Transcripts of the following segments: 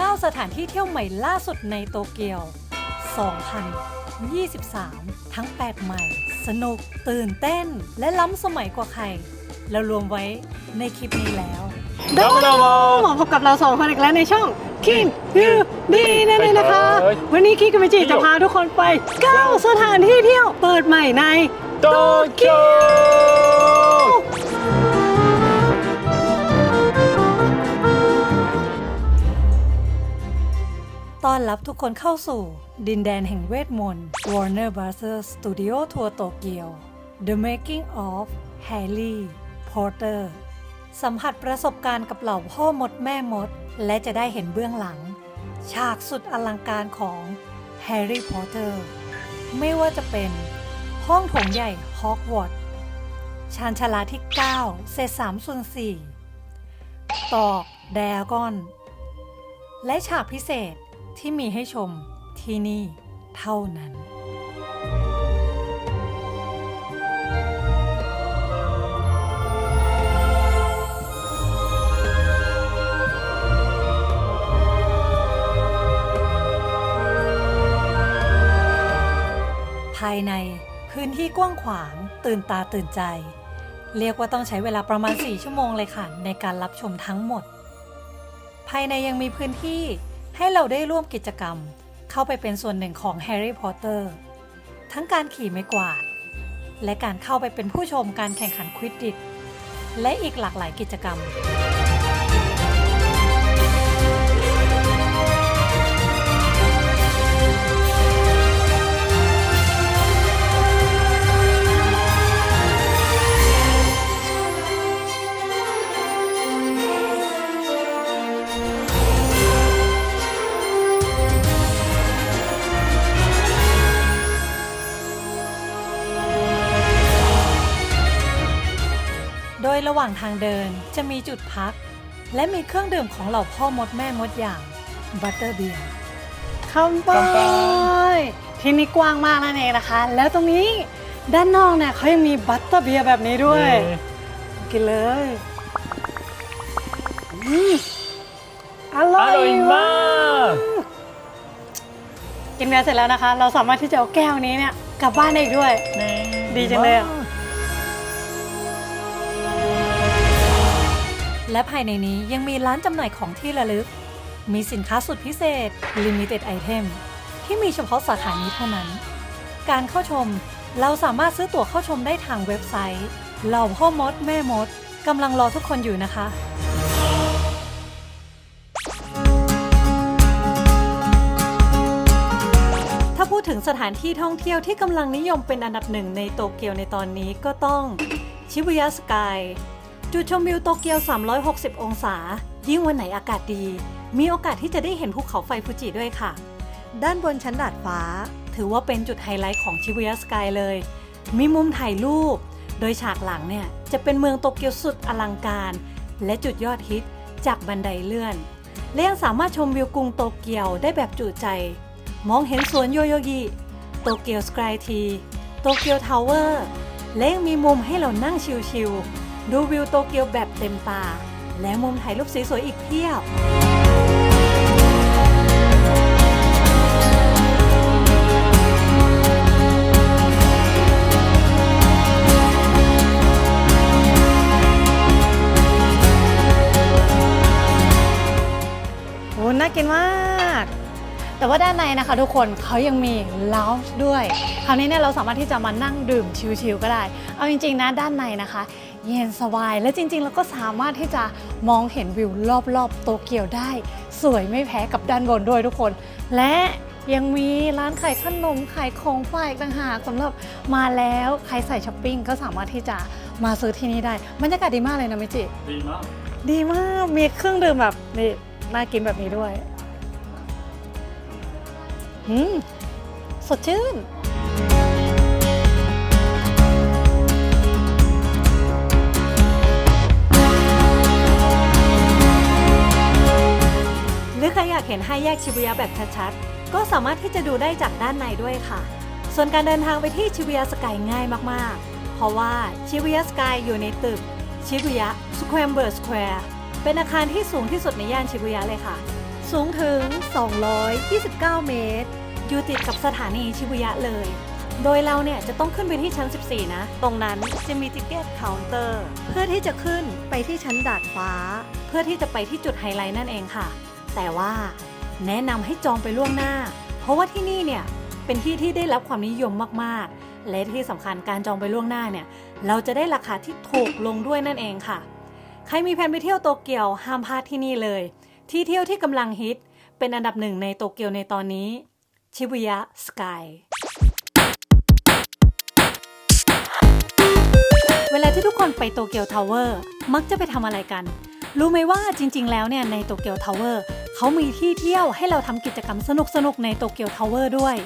9 สถานที่เที่ยวใหม่ล่าสุดในโตเกียว 2023 ทั้ง 8 ใหม่ สนุก ตื่นเต้น และล้ำสมัยกว่าใคร เรารวมไว้ในคลิปนี้แล้วดอมดอมหมอพบกับเราสองคนอีกแล้วในช่องคิงยูดีนั่นเองนะคะ วันนี้คิงกับมิจิจะพาทุกคนไป 9 สถานที่เที่ยวเปิดใหม่ในโตเกียว ต้อนรับทุกคนเข้าสู่ ดินแดนแห่งเวทมนต์ Warner Bros. Studio Tour Tokyo The Making of Harry Potter สัมผัสประสบการณ์กับเหล่าพ่อมดแม่มด และจะได้เห็นเบื้องหลัง ฉากสุดอลังการของ Harry Potter ไม่ว่าจะเป็นห้องโถงใหญ่ฮอกวอตส์ชานชาลาที่ 9 เศษ3ส่วน4ตอกแดกอน และฉากพิเศษ ที่มีให้ชมที่นี่เท่านั้นภายในพื้นที่กว้างขวางตื่นตาตื่นใจ เรียกว่าต้องใช้เวลาประมาณ 4 ชั่วโมงเลยค่ะ ในการรับชมทั้งหมด ภายในยังมีพื้นที่ ให้เราได้ร่วมกิจกรรม เข้าไปเป็นส่วนหนึ่งของแฮร์รี่พอตเตอร์ทั้งการขี่ไม้กวาด และการเข้าไปเป็นผู้ชมการแข่งขันควิดดิชและอีกหลากหลายกิจกรรม ยระหว่างทางเดินจะมีจุดพัก และมีเครื่องดื่มของเหล่าพ่อมดแม่มดอย่างบัตเตอร์เบียร์คำไปที่นี่กว้างมากนั่นเองนะคะ แล้วตรงนี้ด้านนอกเนี่ยเขายังมีบัตเตอร์เบียร์แบบนี้ด้วย กินเลยอืมอร่ออยร่อยมาก กินเบียร์เสร็จแล้วนะคะ เราสามารถที่จะเอาแก้วนี้เนี่ยกลับบ้านได้อีกด้วย ดีจังเลยอะ และภายในนี้ยังมีร้านจำหน่ายของที่ระลึก มีสินค้าสุดพิเศษ Limited Item ที่มีเฉพาะสาขานี้เท่านั้น การเข้าชมเราสามารถซื้อตั๋วเข้าชมได้ทางเว็บไซต์เหล่าพ่อมดแม่มดกำลังรอทุกคนอยู่นะคะถ้าพูดถึงสถานที่ท่องเที่ยวที่กำลังนิยมเป็นอันดับหนึ่งในโตเกียวในตอนนี้ก็ต้องชิบุยะสกาย จุดชมวิวโตเกียว 360 องศา ยิ่งวันไหนอากาศดี มีโอกาสที่จะได้เห็นภูเขาไฟฟูจิด้วยค่ะ ด้านบนชั้นดาดฟ้า ถือว่าเป็นจุดไฮไลท์ของชิบุยะสกายเลย มีมุมถ่ายรูป โดยฉากหลังเนี่ย จะเป็นเมืองโตเกียวสุดอลังการ และจุดยอดฮิตจากบันไดเลื่อน และยังสามารถชมวิวกรุงโตเกียวได้แบบจุใจ มองเห็นสวนโยโยกิโตเกียวสกายที โตเกียวทาวเวอร์ และยังมีมุมให้เรานั่งชิลๆ ดูวิวโตเกียวแบบเต็มตา และมุมถ่ายรูปสวยๆอีกเพียบ โอ้น่ากินมาก แต่ว่าด้านในนะคะทุกคนเขายังมีล o วด้วย คราวนี้เนี่ยเราสามารถที่จะมานั่งดื่มชิลๆก็ได้ เอาจริงๆนะด้านในนะคะ เย็นสบายและจริงๆ เราก็สามารถที่จะมองเห็นวิวรอบๆ โตเกียวได้ สวยไม่แพ้กับด้านบนด้วยทุกคน และยังมีร้านขายขนมขายของฝากอีกต่างหากสำหรับมาแล้วใครใส่ช้อปปิ้งก็สามารถที่จะมาซื้อที่นี่ได้บรรยากาศดีมากเลยนะเมจิ ดีมากดีมากมีเครื่องดื่มแบบนี่น่ากินแบบนี้ด้วยอืมสดชื่น อยากเห็นห้าแยกชิบุยะแบบชัดๆ ก็สามารถที่จะดูได้จากด้านในด้วยค่ะ ส่วนการเดินทางไปที่ชิบุยะสกายง่ายมากๆ เพราะว่าชิบุยะสกายอยู่ในตึกชิบุยะสแควมเบอร์สแควร์เป็นอาคารที่สูงที่สุดในย่านชิบุยะเลยค่ะ สูงถึง 229 เมตร อยู่ติดกับสถานีชิบุยะเลย โดยเราเนี่ยจะต้องขึ้นไปที่ชั้น 14 นะ ตรงนั้นจะมีติเกตเคาน์เตอร์ เพื่อที่จะขึ้นไปที่ชั้นดาดฟ้า เพื่อที่จะไปที่จุดไฮไลท์นั่นเองค่ะ แต่ว่าแนะนำให้จองไปล่วงหน้า เพราะว่าที่นี่เนี่ยเป็นที่ที่ได้รับความนิยมมากๆ และที่สำคัญการจองไปล่วงหน้าเนี่ยเราจะได้ราคาที่ถูกลงด้วยนั่นเองค่ะ ใครมีแผนไปเที่ยวโตเกียวห้ามพลาดที่นี่เลย ที่เที่ยวที่กำลังฮิต เป็นอันดับหนึ่งในโตเกียวในตอนนี้ชิบุยะสกายเวลาที่ทุกคนไปโตเกียวทาวเวอร์มักจะไปทำอะไรกัน รู้ไหมว่าจริง ๆ แล้วเนี่ยในโตเกียวทาวเวอร์ เขามีที่เที่ยวให้เราทำกิจกรรมสนุกๆ ในโตเกียวทาวเวอร์ด้วย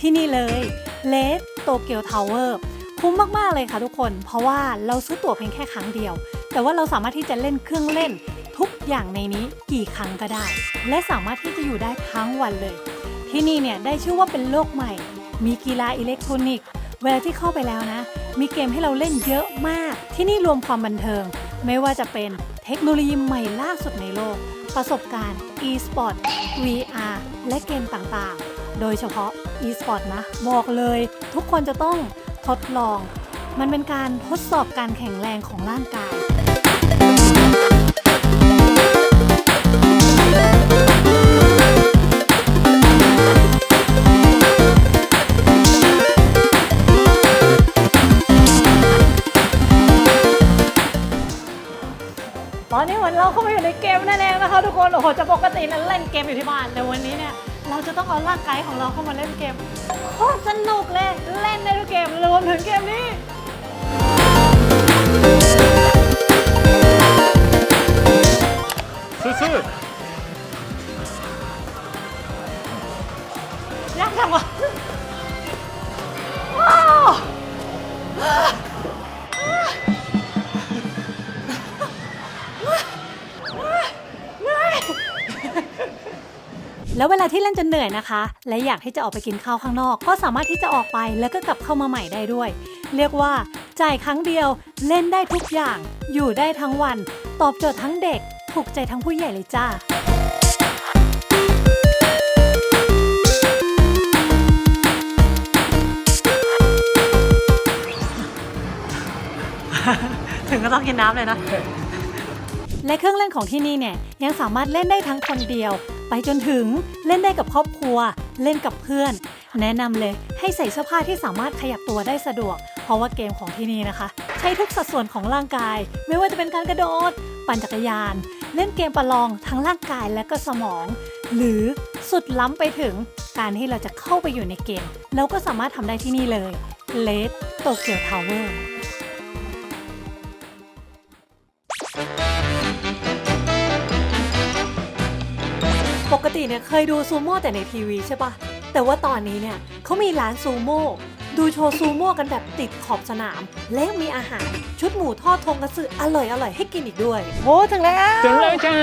ที่นี่เลยเลสโตเกียวทาวเวอร์คุ้มมาก ๆ เลยค่ะทุกคน เพราะว่าเราซื้อตั๋วเพียงแค่ครั้งเดียว แต่ว่าเราสามารถที่จะเล่นเครื่องเล่น ทุกอย่างในนี้กี่ครั้งก็ได้ และสามารถที่จะอยู่ได้ทั้งวันเลย ที่นี่เนี่ยได้ชื่อว่าเป็นโลกใหม่ มีกีฬาอิเล็กทรอนิกส์ เวลาที่เข้าไปแล้วนะ มีเกมให้เราเล่นเยอะมาก ที่นี่รวมความบันเทิง ไม่ว่าจะเป็นเทคโนโลยีใหม่ล่าสุดในโลก ประสบการณ์ e-sport VR และเกมต่างๆ โดยเฉพาะ e-sport นะ บอกเลยทุกคนจะต้องทดลอง มันเป็นการทดสอบการแข็งแรงของร่างกาย ตอนนี้เหมือนเราเข้ามาอยู่ในเกมนั่นเองนะคะทุกคนโอ้โหจะปกตินั้นเล่นเกมอยู่ที่บ้านแต่วันนี้เนี่ยเราจะต้องเอาร่างกายของเราเข้ามาเล่นเกมโคตรสนุกเลยเล่นในทุกเกมรวมถึงเกมนี้สู้อ แล้วเวลาที่เล่นจนเหนื่อยนะคะ และอยากที่จะออกไปกินข้าวข้างนอก ก็สามารถที่จะออกไปแล้วก็กลับเข้ามาใหม่ได้ด้วย เรียกว่าจ่ายครั้งเดียวเล่นได้ทุกอย่าง อยู่ได้ทั้งวัน ตอบโจทย์ทั้งเด็กถูกใจทั้งผู้ใหญ่เลยจ้าถึงก็ต้องกินน้ำเลยนะ และเครื่องเล่นของที่นี่เนี่ยยังสามารถเล่นได้ทั้งคนเดียว ไปจนถึงเล่นได้กับครอบครัว เล่นกับเพื่อน แนะนำเลยให้ใส่เสื้อผ้าที่สามารถขยับตัวได้สะดวก เพราะว่าเกมของที่นี่นะคะ ใช้ทุกสัดส่วนของร่างกาย ไม่ว่าจะเป็นการกระโดด ปั่นจักรยาน เล่นเกมประลองทั้งร่างกายและก็สมอง หรือสุดล้ำไปถึงการที่เราจะเข้าไปอยู่ในเกม เราก็สามารถทำได้ที่นี่เลยเลสโตเกียวทาวเวอร์ เนี่ยเคยดูซูโม่แต่ในทีวีใช่ปะแต่ว่าตอนนี้เนี่ยเขามีร้านซูโม่ดูโชว์ซูโม่กันแบบติดขอบสนาม และยังมีอาหารชุดหมูทอดทงกระสืออร่อยอร่อยๆให้กินอีกด้วยโอ้ถึงแล้วๆถึงแล้วจ้า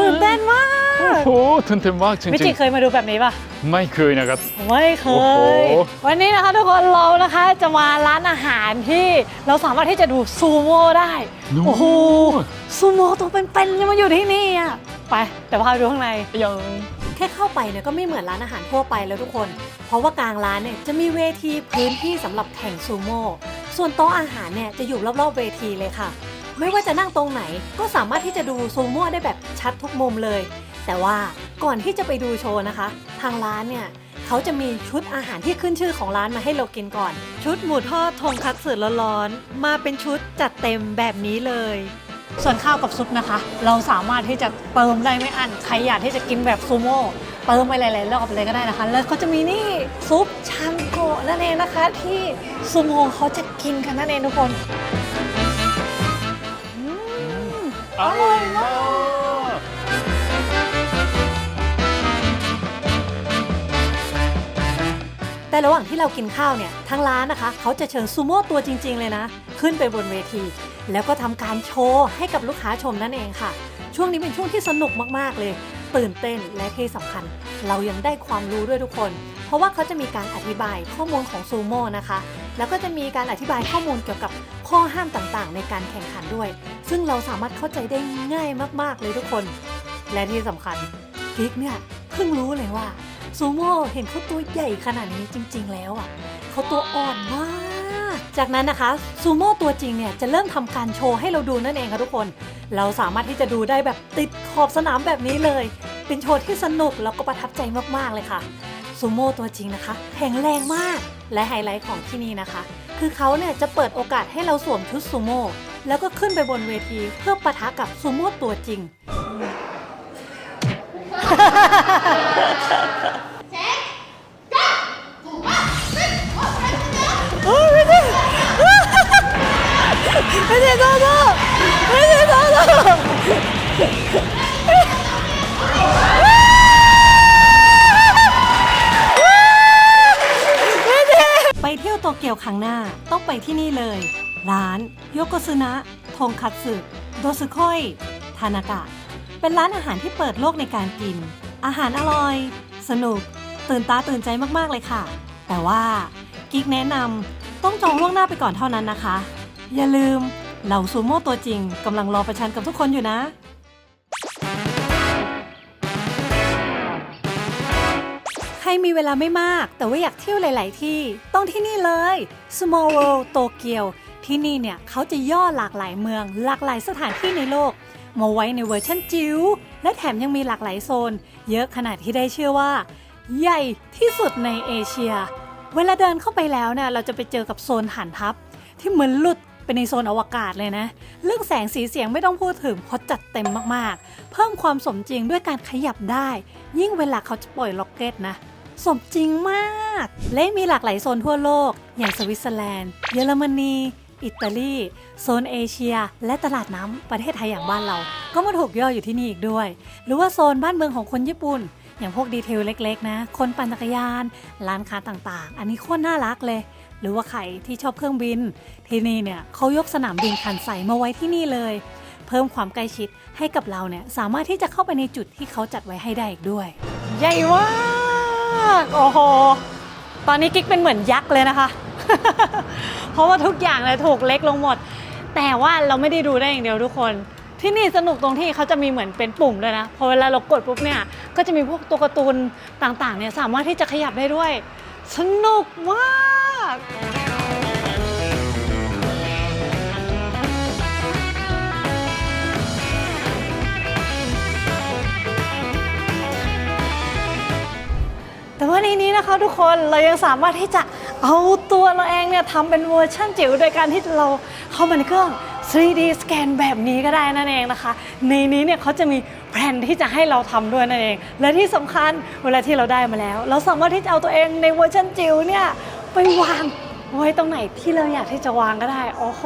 ตื่นเต้นมากโอ้โหตื่นเต้นมากจมิริจิงเคยมาดูแบบนี้ป่ะๆไม่เคยนะครับไม่เคโอ้โหยวันนี้นะคะทุกคนเรานะคะจะมาร้านอาหารที่เราสามารถที่จะดูซูโม่ได้โอ้โหซูโม่ตัวเป็นๆยังมาอยู่ที่นี่อะไปเดี๋ยวพาไปดูข้างในยังแค่เข้าไปเนี่ยก็ไม่เหมือนร้านอาหารทั่วไปแล้วทุกคน เพราะว่ากลางร้านเนี่ยจะมีเวทีพื้นที่สำหรับแข่งซูโม่ ส่วนโต๊ะอาหารเนี่ยจะอยู่รอบๆเวทีเลยค่ะ ไม่ว่าจะนั่งตรงไหนก็สามารถที่จะดูซูโม่ได้แบบชัดทุกมุมเลย แต่ว่าก่อนที่จะไปดูโชว์นะคะ ทางร้านเนี่ยเขาจะมีชุดอาหารที่ขึ้นชื่อของร้านมาให้เรากินก่อน ชุดหมูทอดทงคัตสึร้อนๆมาเป็นชุดจัดเต็มแบบนี้เลย ส่วนข้าวกับซุปนะคะ เราสามารถที่จะเติมได้ไม่อั้นใครอยากที่จะกินแบบซูโม่เติมไปหลายๆรอบเลยก็ได้นะคะ แล้วก็จะมีนี่ซุปชังโกะนั่นเองนะคะ ที่ซูโม่เขาจะกินกันนั่นเองทุกคนอืมอร่อยมากแต่ระหว่างที่เรากินข้าวเนี่ยทางร้านนะคะ เขาจะเชิญซูโม่ตัวจริง ๆ เลยนะ ขึ้นไปบนเวที แล้วก็ทำการโชว์ให้กับลูกค้าชมนั่นเองค่ะ ช่วงนี้เป็นช่วงที่สนุกมากๆเลย ตื่นเต้นและที่สำคัญ เรายังได้ความรู้ด้วยทุกคน เพราะว่าเขาจะมีการอธิบายข้อมูลของซูโม่นะคะ แล้วก็จะมีการอธิบายข้อมูลเกี่ยวกับข้อห้ามต่างๆ ในการแข่งขันด้วย ซึ่งเราสามารถเข้าใจได้ง่ายมากๆเลยทุกคน และที่สำคัญกิ๊กเนี่ยเพิ่งรู้เลยว่าซูโม่เห็นเขาตัวใหญ่ขนาดนี้จริง ๆ แล้วอะเขาตัวอ่อนมาก จากนั้นนะคะซูโม่ตัวจริงเนี่ยจะเริ่มทำการโชว์ให้เราดูนั่นเองค่ะทุกคน เราสามารถที่จะดูได้แบบติดขอบสนามแบบนี้เลย เป็นโชว์ที่สนุกแล้วก็ประทับใจมากๆเลยค่ะซูโม่ตัวจริงนะคะแข็งแรงมากและไฮไลท์ของที่นี่นะคะ คือเขาเนี่ยจะเปิดโอกาสให้เราสวมชุดซูโม่แล้วก็ขึ้นไปบนเวทีเพื่อปะทะกับซูโม่ตัวจริง ไม่ใช่โซโล่ไม่ใช่โซโล่ไปเที่ยวโตเกียวครั้งหน้าต้องไปที่นี่เลย ร้านโยโกซึนะทงคัตสึโดซึคอยทานากะ เป็นร้านอาหารที่เปิดโลกในการกิน อาหารอร่อย สนุก ตื่นตาตื่นใจมากๆเลยค่ะ แต่ว่ากิ๊กแนะนำต้องจองล่วงหน้าไปก่อนเท่านั้นนะคะ อย่าลืมเหล่าซูโม่ตัวจริงกำลังรอประชันกับทุกคนอยู่นะ ใครมีเวลาไม่มาก แต่ว่าอยากเที่ยวหลาย ๆ ที่ ต้องที่นี่เลย Small World โตเกียว ที่นี่เนี่ยเขาจะย่อหลากหลายเมือง หลากหลายสถานที่ในโลก มาไว้ในเวอร์ชันจิ๋วและแถมยังมีหลากหลายโซน เยอะขนาดที่ได้ชื่อว่า ใหญ่ที่สุดในเอเชีย เวลาเดินเข้าไปแล้วเนี่ยเราจะไปเจอกับโซนหันทับที่เหมือนหลุด ไปในโซนอวกาศเลยนะ เรื่องแสงสีเสียงไม่ต้องพูดถึงเพราะจัดเต็มมากๆ เพิ่มความสมจริงด้วยการขยับได้ ยิ่งเวลาเขาจะปล่อยล็อกเก็ตนะ สมจริงมาก และมีหลากหลายโซนทั่วโลก อย่างสวิตเซอร์แลนด์ เยอรมนี อิตาลี โซนเอเชีย และตลาดน้ำประเทศไทยอย่างบ้านเรา ก็มาถูกย่ออยู่ที่นี่อีกด้วย หรือว่าโซนบ้านเมืองของคนญี่ปุ่นอย่างพวกดีเทลเล็กๆ นะ คนปั่นจักรยาน ร้านค้าต่างๆ อันนี้โคตรน่ารักเลย หรือว่าใครที่ชอบเครื่องบิน ที่นี่เนี่ยเขายกสนามบินคันใสมาไว้ที่นี่เลย เพิ่มความใกล้ชิดให้กับเราเนี่ยสามารถที่จะเข้าไปในจุดที่เขาจัดไว้ให้ได้อีกด้วย ใหญ่มากโอ้โหตอนนี้กิ๊กเป็นเหมือนยักษ์เลยนะคะ เพราะว่าทุกอย่างเลยถูกเล็กลงหมด แต่ว่าเราไม่ได้ดูได้อย่างเดียวทุกคนที่นี่สนุกตรงที่เขาจะมีเหมือนเป็นปุ่มด้วยนะ พอเวลาเรากดปุ๊บเนี่ย ก็จะมีพวกตัวการ์ตูนต่างๆเนี่ยสามารถที่จะขยับได้ด้วย สนุกมากแต่ว่าในนี้นะคะทุกคนเรายังสามารถที่จะเอาตัวเราเองเนี่ยทำเป็นเวอร์ชันจิ๋วโดยการที่เราเข้ามาในเครื่อง 3D สแกนแบบนี้ก็ได้นั่นเองนะคะ ในนี้เนี่ยเขาจะมี แผนที่จะให้เราทำด้วยนั่นเอง และที่สำคัญเวลาที่เราได้มาแล้ว เราสามารถที่จะเอาตัวเองในเวอร์ชันจิ๋วเนี่ยไปวางไว้ตรงไหนที่เราอยากที่จะวางก็ได้โอ้โห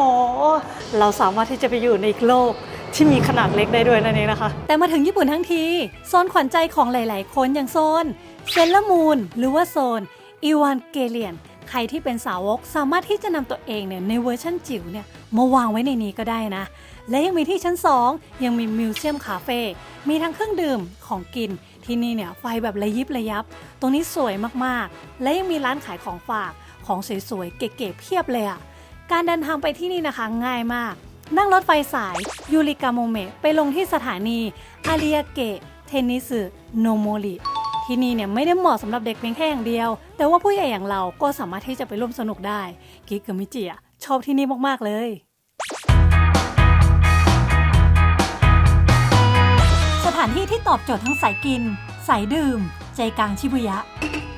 เราสามารถที่จะไปอยู่ในอีกโลกที่มีขนาดเล็กได้ด้วยนั่นเองนะคะ แต่มาถึงญี่ปุ่นทั้งทีโซนขวัญใจของหลาย ๆ คนอย่างโซนเซเลมูนหรือว่าโซนอีวานเกเลียน ใครที่เป็นสาวกสามารถที่จะนำตัวเองเนี่ยในเวอร์ชั่นจิ๋วเนี่ย มาวางไว้ในนี้ก็ได้นะ และยังมีที่ชั้น 2 ยังมีมิวเซียมคาเฟ่มีทั้งเครื่องดื่มของกิน ที่นี่เนี่ยไฟแบบระยิบระยับ ตรงนี้สวยมากๆ และยังมีร้านขายของฝากของสวยๆเก๋ๆเพียบเลยอะการเดินทางไปที่นี่นะคะง่ายมาก นั่งรถไฟสายยูริกาโมเมะไปลงที่สถานีอาริยาเกะเทนนิสึโนโมริที่นี่เนี่ยไม่ได้เหมาะสำหรับเด็กเพียงแค่อย่างเดียว แต่ว่าผู้ใหญ่อย่างเราก็สามารถที่จะไปร่วมสนุกได้ กิกกับมิจิอะชอบที่นี่มาก ๆ เลยานที่ที่ตอบโจทย์ทั้งสายกิน สายดื่ม ใจกลางชิบุยะ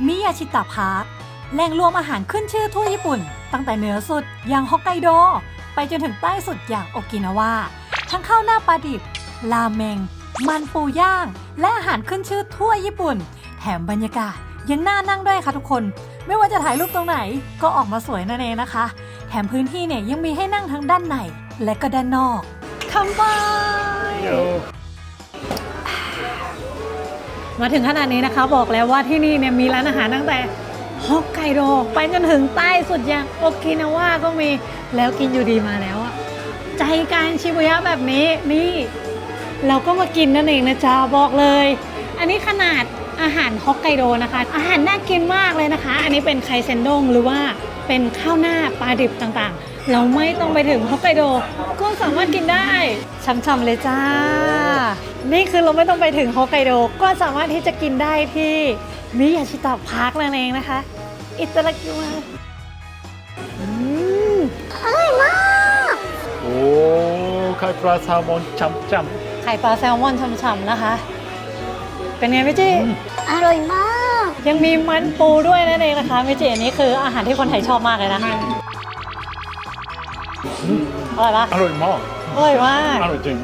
มิยาชิตะพาร์คแหล่งรวมอาหารขึ้นชื่อทั่วญี่ปุ่น ตั้งแต่เหนือสุดอย่างฮอกไกโด ไปจนถึงใต้สุดอย่างโอกินาวา ทั้งข้าวหน้าปลาดิบ ราเมง มันปูย่าง และอาหารขึ้นชื่อทั่วญี่ปุ่น แถมบรรยากาศยังน่านั่งด้วยค่ะทุกคน ไม่ว่าจะถ่ายรูปตรงไหนก็ออกมาสวยนั่นเองนะคะ แถมพื้นที่เนี่ยยังมีให้นั่งทั้งด้านในและก็ด้านนอกคำบายโย มาถึงขนาดนี้นะคะบอกแล้วว่าที่นี่เนี่ยมีร้านอาหารตั้งแต่ฮอกไกโดไปจนถึงใต้สุดอย่างโอกินาวาก็มีแล้วกินอยู่ดีมาแล้วอะใจกลางชิบุยะแบบนี้นี่ เราก็มากินนั่นเองนะจ๊ะบอกเลย อันนี้ขนาดอาหารฮอกไกโดนะคะ อาหารน่ากินมากเลยนะคะ อันนี้เป็นไคเซนดงหรือว่าเป็นข้าวหน้าปลาดิบต่างๆ เราไม่ต้องไปถึงฮอกไกโดก็สามารถกินได้ช่ำๆเลยจ้า นี่คือเราไม่ต้องไปถึงฮอกไกโดก็สามารถที่จะกินได้ที่มิยาชิตะพาร์คนั่นเองนะคะ อิตาลีกิมาอืมโอ้ไข่ปลาแซลมอนช่ำไข่ปลาแซลมอนฉ่ำๆนะคะ เป็นไงพี่จีอร่อยมาก ยังมีมันปูด้วยนั่นเองนะคะพี่จีอันนี้คืออาหารที่คนไทยชอบมากเลยนะ อร่อยปะๆอร่อยมากอร่อยมากอร่อยจริง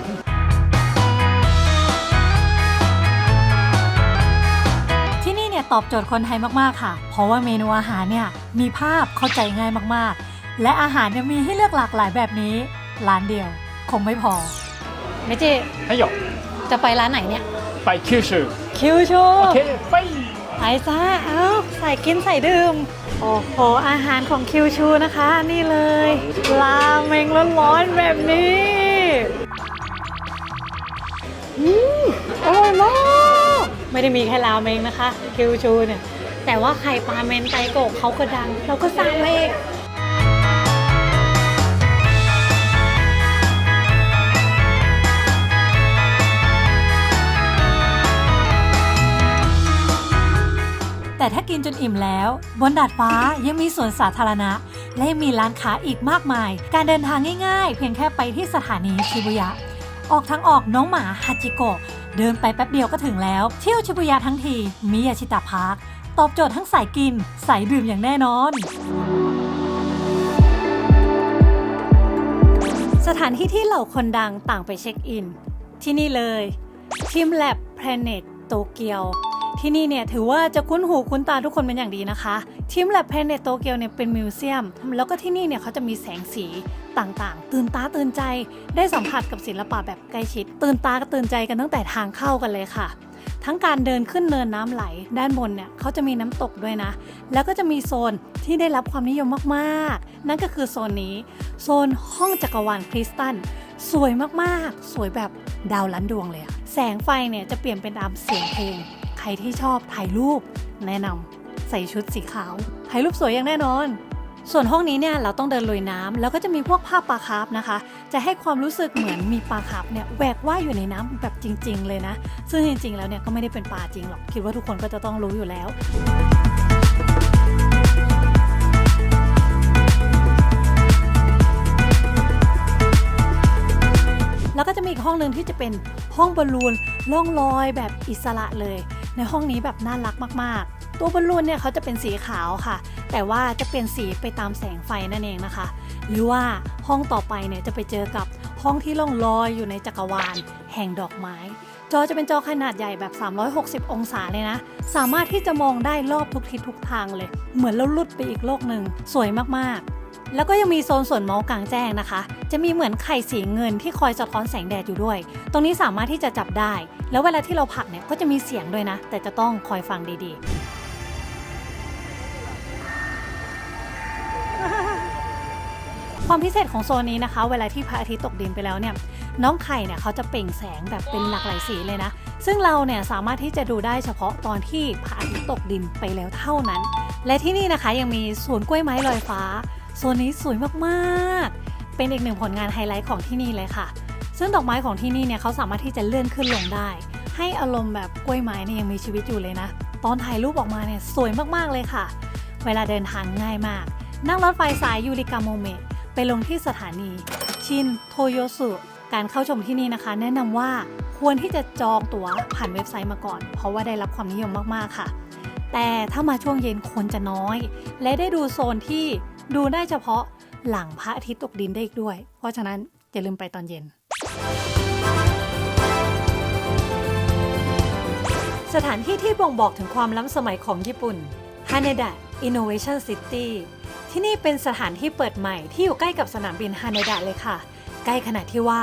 ที่นี่เนี่ยตอบโจทย์คนไทยมากๆค่ะ เพราะว่าเมนูอาหารเนี่ยมีภาพเข้าใจง่ายมากๆ และอาหารเนี่ยมีให้เลือกหลากหลายแบบนี้ร้านเดียว คงไม่พอพี่จีให้หยอกจะไปร้านไหนเนี่ยไปคิวชูคิวชูโอเคไปไปจ้าเอ้าใส่กินใส่ดื่ม โอ้โห อาหารของคิวชูนะคะ นี่เลยราเมงร้อนๆแบบนี้อืมอร่อยมากไม่ได้มีแค่ราเมงนะคะ คิวชูเนี่ย แต่ว่าไข่ปลาเมนไตโกะเขาก็ดัง เราก็สั่งมาเลย แต่ถ้ากินจนอิ่มแล้ว บนดาดฟ้ายังมีสวนสาธารณะ และมีร้านค้าอีกมากมาย การเดินทางง่ายๆ เพียงแค่ไปที่สถานีชิบุยะ ออกทางออกน้องหมาฮาจิโกะเดินไปแป๊บเดียวก็ถึงแล้ว เที่ยวชิบุยะทั้งทีมิยาชิตะพาร์คตอบโจทย์ทั้งสายกิน สายดื่มอย่างแน่นอน สถานที่ที่เหล่าคนดังต่างไปเช็คอิน ที่นี่เลย ทีมแลบแพลเน็ตโตเกียว ที่นี่เนี่ยถือว่าจะคุ้นหูคุ้นตาทุกคนเป็นอย่างดีนะคะทีมแลบแพลเน็ตโตเกียวเนี่ยเป็นมิวเซียม แล้วก็ที่นี่เนี่ยเขาจะมีแสงสีต่างๆ ตื่นตาตื่นใจ ได้สัมผัสกับศิลปะแบบใกล้ชิด ตื่นตาก็ตื่นใจกันตั้งแต่ทางเข้ากันเลยค่ะ ทั้งการเดินขึ้นเนินน้ำไหล ด้านบนเนี่ยเขาจะมีน้ำตกด้วยนะ แล้วก็จะมีโซนที่ได้รับความนิยมมากๆ นั่นก็คือโซนนี้ โซนห้องจักรวาลคริสตัลสวยมากๆ สวยแบบดาวล้านดวงเลยอะแสงไฟเนี่ยจะเปลี่ยนเป็นตามเสียงเพลง ใครที่ชอบถ่ายรูป แนะนำใส่ชุดสีขาวถ่ายรูปสวยอย่างแน่นอน ส่วนห้องนี้เนี่ยเราต้องเดินลุยน้ำแล้วก็จะมีพวกภาพปลาคาร์ฟนะคะ จะให้ความรู้สึกเหมือนมีปลาคาร์ฟเนี่ยแหวกว่ายอยู่ในน้ำแบบจริง ๆ เลยนะ ซึ่งจริงๆแล้วเนี่ยก็ไม่ได้เป็นปลาจริงหรอกคิดว่าทุกคนก็จะต้องรู้อยู่แล้วแล้วก็จะมีอีกห้องหนึ่งที่จะเป็นห้องบอลลูนล่องลอยแบบอิสระเลย ในห้องนี้แบบน่ารักมากๆ ตัวบอลลูนเนี่ยเขาจะเป็นสีขาวค่ะ แต่ว่าจะเปลี่ยนสีไปตามแสงไฟนั่นเองนะคะ หรือว่าห้องต่อไปเนี่ยจะไปเจอกับห้องที่ล่องลอยอยู่ในจักรวาล แห่งดอกไม้ จอจะเป็นจอขนาดใหญ่แบบ 360 องศาเลยนะ สามารถที่จะมองได้รอบทุกทิศทุกทางเลย เหมือนเราลุดไปอีกโลกหนึ่งสวยมากๆ แล้วก็ยังมีโซนส่วนเมาส์กลางแจ้งนะคะ จะมีเหมือนไข่สีเงินที่คอยสะท้อนแสงแดดอยู่ด้วย ตรงนี้สามารถที่จะจับได้ แล้วเวลาที่เราผลักเนี่ยก็จะมีเสียงด้วยนะ แต่จะต้องคอยฟังดีๆความพิเศษของโซนนี้นะคะ เวลาที่พระอาทิตย์ตกดินไปแล้วเนี่ยน้องไข่เนี่ยเขาจะเปล่งแสงแบบเป็นหลากหลายสีเลยนะ ซึ่งเราเนี่ยสามารถที่จะดูได้เฉพาะตอนที่พระอาทิตย์ตกดินไปแล้วเท่านั้น และที่นี่นะคะยังมีสวนกล้วยไม้ลอยฟ้า โซนนี้สวยมากๆ เป็นอีกหนึ่งผลงานไฮไลท์ของที่นี่เลยค่ะ ซึ่งดอกไม้ของที่นี่เนี่ยเขาสามารถที่จะเลื่อนขึ้นลงได้ ให้อารมณ์แบบกล้วยไม้เนี่ยยังมีชีวิตอยู่เลยนะ ตอนถ่ายรูปออกมาเนี่ยสวยมากๆเลยค่ะ เวลาเดินทางง่ายมาก นั่งรถไฟสายยูริกาโมเมะไปลงที่สถานี ชินโทโยสุการเข้าชมที่นี่นะคะ แนะนำว่าควรที่จะจองตั๋วผ่านเว็บไซต์มาก่อน เพราะว่าได้รับความนิยมมากๆค่ะ แต่ถ้ามาช่วงเย็นคนจะน้อย และได้ดูโซนที่ ดูได้เฉพาะหลังพระอาทิตย์ตกดินได้อีกด้วย เพราะฉะนั้นอย่าลืมไปตอนเย็น สถานที่ที่บ่งบอกถึงความล้ำสมัยของญี่ปุ่น Haneda Innovation City ที่นี่เป็นสถานที่เปิดใหม่ที่อยู่ใกล้กับสนามบินฮาเนดะเลยค่ะ ใกล้ขนาดที่ว่า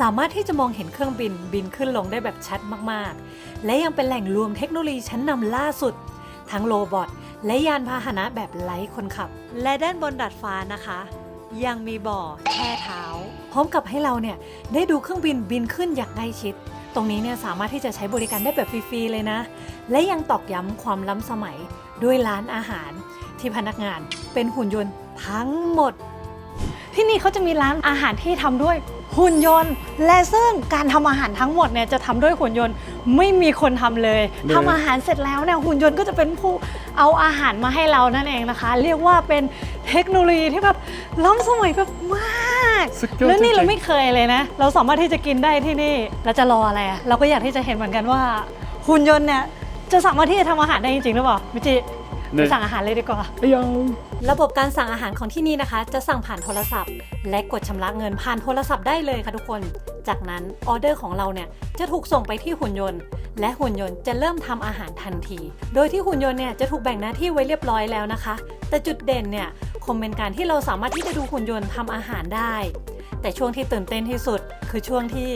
สามารถที่จะมองเห็นเครื่องบินบินขึ้นลงได้แบบชัดมากๆ และยังเป็นแหล่งรวมเทคโนโลยีชั้นนำล่าสุด ทั้งโรบอท และยานพาหนะแบบไร้คนขับ และด้านบนดาดฟ้านะคะ ยังมีบ่อแช่เท้า พร้อมกับให้เราเนี่ยได้ดูเครื่องบินบินขึ้นอย่างใกล้ชิด ตรงนี้เนี่ยสามารถที่จะใช้บริการได้แบบฟรีๆเลยนะ และยังตอกย้ำความล้ำสมัยด้วยร้านอาหาร ที่พนักงานเป็นหุ่นยนต์ทั้งหมด ที่นี่เขาจะมีร้านอาหารที่ทำด้วยหุ่นยนต์ และซึ่งการทำอาหารทั้งหมดเนี่ยจะทำด้วยหุ่นยนต์ไม่มีคนทำเลยเลยทำอาหารเสร็จแล้วเนี่ยหุ่นยนต์ก็จะเป็นผู้ เอาอาหารมาให้เรานั่นเองนะคะ เรียกว่าเป็นเทคโนโลยีที่แบบล้ำสมัยแบบมาก สุดยอดแล้วนี่จริงๆ เราไม่เคยเลยนะ เราสามารถที่จะกินได้ที่นี่เราจะรออะไรอะเราก็อยากที่จะเห็นเหมือนกันว่าหุ่นยนต์เนี่ยจะสามารถที่จะทำอาหารได้จริงๆหรือเปล่ามิจิ ไปสั่งอาหารเลยดีกว่าเอ้ยงระบบการสั่งอาหารของที่นี่นะคะ จะสั่งผ่านโทรศัพท์ และกดชำระเงินผ่านโทรศัพท์ได้เลยค่ะทุกคน จากนั้นออเดอร์ของเราเนี่ยจะถูกส่งไปที่หุ่นยนต์ และหุ่นยนต์จะเริ่มทำอาหารทันที โดยที่หุ่นยนต์เนี่ยจะถูกแบ่งหน้าที่ไว้เรียบร้อยแล้วนะคะ แต่จุดเด่นเนี่ยคงเป็นการที่เราสามารถที่จะดูหุ่นยนต์ทำอาหารได้ แต่ช่วงที่ตื่นเต้นที่สุดคือช่วงที่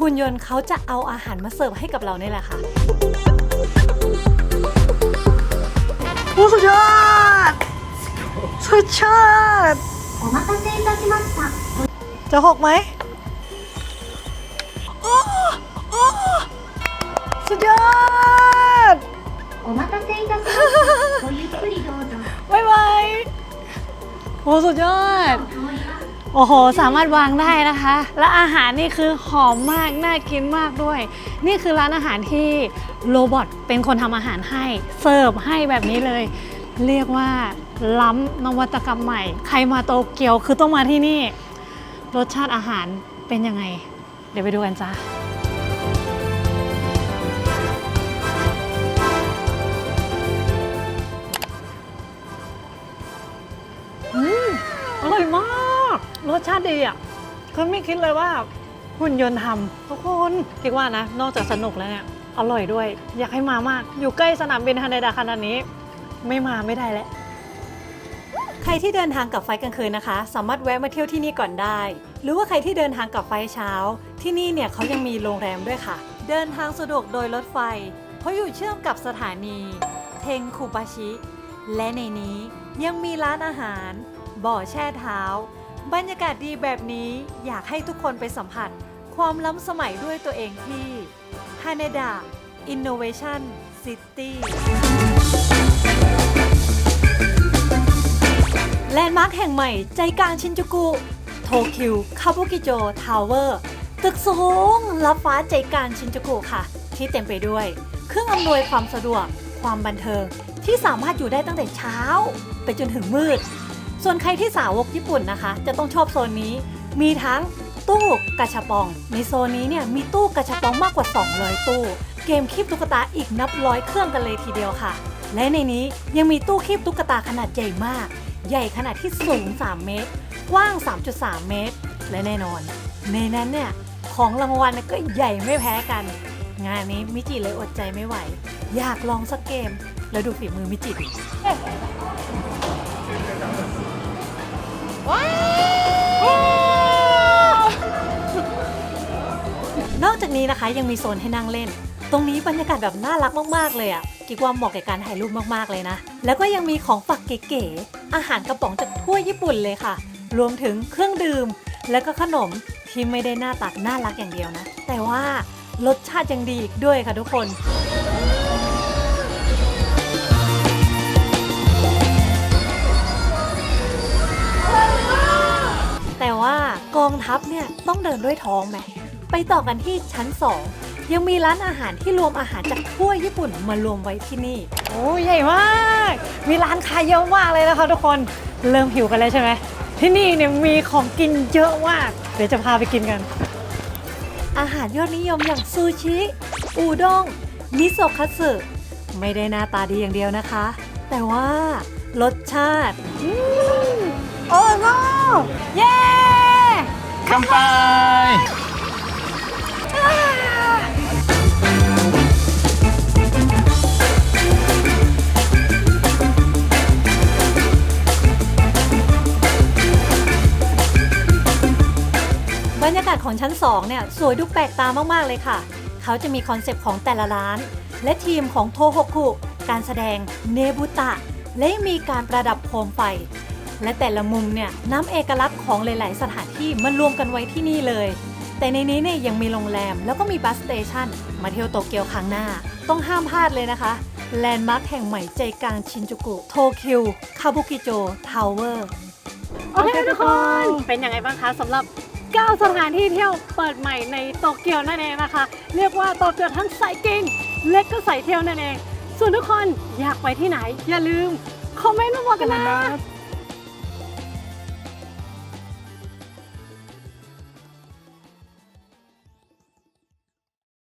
หุ่นยนต์เขาจะเอาอาหารมาเสิร์ฟให้กับเรานี่แหละค่ะ อ้สุดยอดสุดยอด お待たせいたしました จะหกไหมโอ้โอ้สุดยอด お待たせいたしましたごゆっくりどうぞ บายบายโอ้สุดยอด 香りは โอ้โห สามารถวางได้นะคะ และอาหารนี่คือหอมมาก น่ากินมากด้วย นี่คือร้านอาหารที่โรบอทเป็นคนทำอาหารให้ เสิร์ฟให้แบบนี้เลย เรียกว่าล้ำนวัตกรรมใหม่ ใครมาโตเกียวคือต้องมาที่นี่ รสชาติอาหารเป็นยังไง เดี๋ยวไปดูกันจ้า สชาติดีอะคือไม่คิดเลยว่าหุ่นยนต์ทำทุกคนคิดว่านะ นอกจากสนุกแล้วเนี่ย อร่อยด้วย อยากให้มามาก อยู่ใกล้สนามบินฮานาดาขนาดนี้ ไม่มาไม่ได้แล้ว ใครที่เดินทางกับไฟกลางคืนนะคะ สามารถแวะมาเที่ยวที่นี่ก่อนได้ หรือว่าใครที่เดินทางกับไฟเช้า ที่นี่เนี่ยเขายังมีโรงแรมด้วยค่ะ เดินทางสะดวกโดยรถไฟ เพราะอยู่เชื่อมกับสถานี เทงคูบาชิ และในนี้ยังมีร้านอาหาร บ่อแช่เท้า บรรยากาศดีแบบนี้อยากให้ทุกคนไปสัมผัส ความล้ำสมัยด้วยตัวเองที่ Haneda Innovation City แลนด์มาร์คแห่งใหม่ใจกลางชินจูกุ โทคิว คาบุกิโจ ทาวเวอร์ ตึกสูงลับฟ้าใจกลางชินจูกุค่ะ ที่เต็มไปด้วย เครื่องอำนวยความสะดวก ความบันเทิง ที่สามารถอยู่ได้ตั้งแต่เช้า ไปจนถึงมืด ส่วนใครที่สาวกญี่ปุ่นนะคะ จะต้องชอบโซนนี้ มีทั้งตู้กาชาปอง ในโซนนี้เนี่ยมีตู้กาชาปองมากกว่า 200 ตู้ เกมคีบตุ๊กตาอีกนับร้อยเครื่องกันเลยทีเดียวค่ะ และในนี้ยังมีตู้คีบตุ๊กตาขนาดใหญ่มาก ใหญ่ขนาดที่สูง 3 เมตร กว้าง 3.3 เมตร และแน่นอน ในนั้นเนี่ยของรางวัลก็ใหญ่ไม่แพ้กัน งานนี้มิจิเลยอดใจไม่ไหว อยากลองสักเกม แล้วดูฝีมือมิจิดิ นอกจากนี้นะคะยังมีโซนให้นั่งเล่น ตรงนี้บรรยากาศแบบน่ารักมากๆเลยอะ่ะกิ๊กว่าเหมาะกับการถ่ายรูปมากๆเลยนะ แล้วก็ยังมีของฝากเก๋ๆอาหารกระป๋องจากทั่วญี่ปุ่นเลยค่ะ รวมถึงเครื่องดื่ม แล้วก็ขนมที่ไม่ได้หน้าตัดน่ารักอย่างเดียวนะ แต่ว่ารสชาติยังดีอีกด้วยค่ะทุกคน แต่ว่ากองทัพเนี่ยต้องเดินด้วยท้องไหมไปต่อกันที่ชั้น 2 ยังมีร้านอาหารที่รวมอาหารจากทั่วญี่ปุ่นมารวมไว้ที่นี่ โอ้ใหญ่มาก มีร้านขายเยอะมากเลยนะคะทุกคนเริ่มหิวกันแล้วใช่ไหมที่นี่เนี่ยมีของกินเยอะมาก เดี๋ยวจะพาไปกินกัน อาหารยอดนิยมอย่างซูชิ อูด้งมิโซะคัตสึไม่ได้หน้าตาดีอย่างเดียวนะคะ แต่ว่ารสชาติ โอ้โหเย้乾杯บรรยากาศของชั้น 2 เนี่ย สวยดูแปลกตามาก ๆ เลยค่ะ เขาจะมีคอนเซปต์ของแต่ละร้าน และทีมของโทโฮคุ การแสดงเนบุตะ และยังมีการประดับโคมไฟ และแต่ละมุมเนี่ยน้ำเอกลักษณ์ของหลาย ๆ สถานที่มันรวมกันไว้ที่นี่เลย แต่ในนี้เนี่ยยังมีโรงแรมแล้วก็มีบัสสเตชันมาเที่ยวโตเกียวครั้งหน้า ต้องห้ามพลาดเลยนะคะแลนด์มาร์คแห่งใหม่ใจกลางชินจูกุโทคิวคาบุกิโจทาวเวอร์โอเคทุกคน เป็นยังไงบ้างคะสำหรับ 9 สถานที่เที่ยวเปิดใหม่ในโตเกียวนั่นเองนะคะ เรียกว่าตอบโจทย์ทั้งสายกิน เล็กก็สายเที่ยวนั่นเอง ส่วนทุกคนอยากไปที่ไหน อย่าลืม คอมเมนต์มาบอกกันนะ